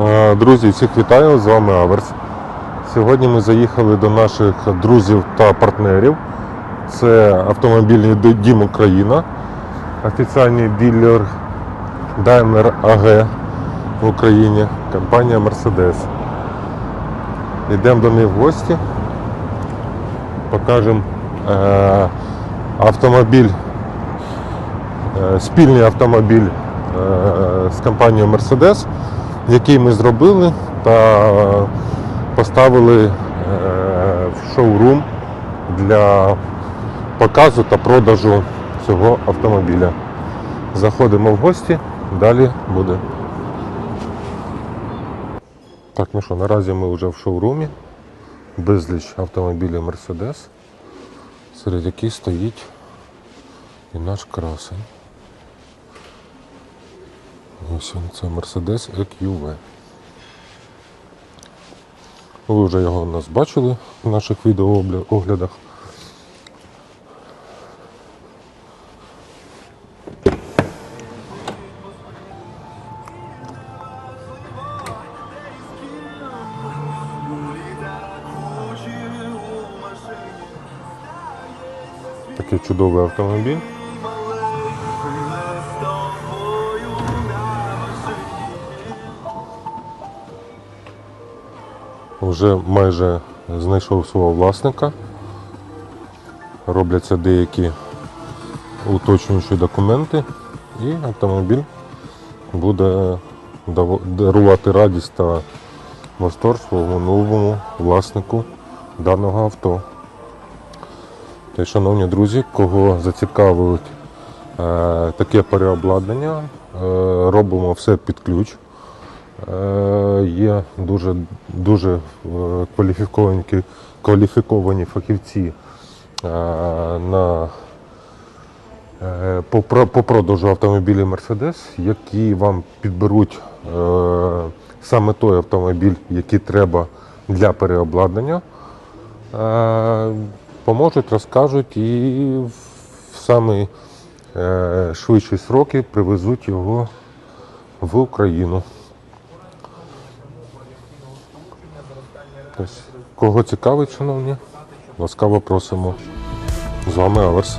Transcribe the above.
Е, Друзі, всіх вітаю! З вами Аверс. Сьогодні ми заїхали до наших друзів та партнерів. Це автомобільний дім Україна, офіційний дилер Daimler AG в Україні, компанія Mercedes. Йдемо до них в гості, покажемо е, автомобіль, е, спільний автомобіль з компанією Mercedes, який ми зробили та поставили е, в шоурум для показу та продажу цього автомобіля. Заходимо в гості, далі буде. Так, ну що, наразі ми вже в шоурумі. Безліч автомобілів Mercedes, серед яких стоїть і наш красень. Ось це Mercedes EQV. Ви вже його у нас бачили в наших відеооглядах. Такий чудовий автомобіль. Вже майже знайшов свого власника. Робляться деякі уточнюючі документи і автомобіль буде дарувати радість та своєму новому власнику даного авто. Та шановні друзі, кого зацікавить е, таке переобладнання, е, робимо все під ключ. Е, Є дуже, дуже е, кваліфіковані, кваліфіковані фахівці е, на, по, по продажу автомобілів Mercedes, які вам підберуть саме той автомобіль, який треба для переобладнання. Поможуть, розкажуть і в самі швидші сроки привезуть його в Україну. Ось, Кого цікавить, шановні, ласкаво просимо. З вами Аверс.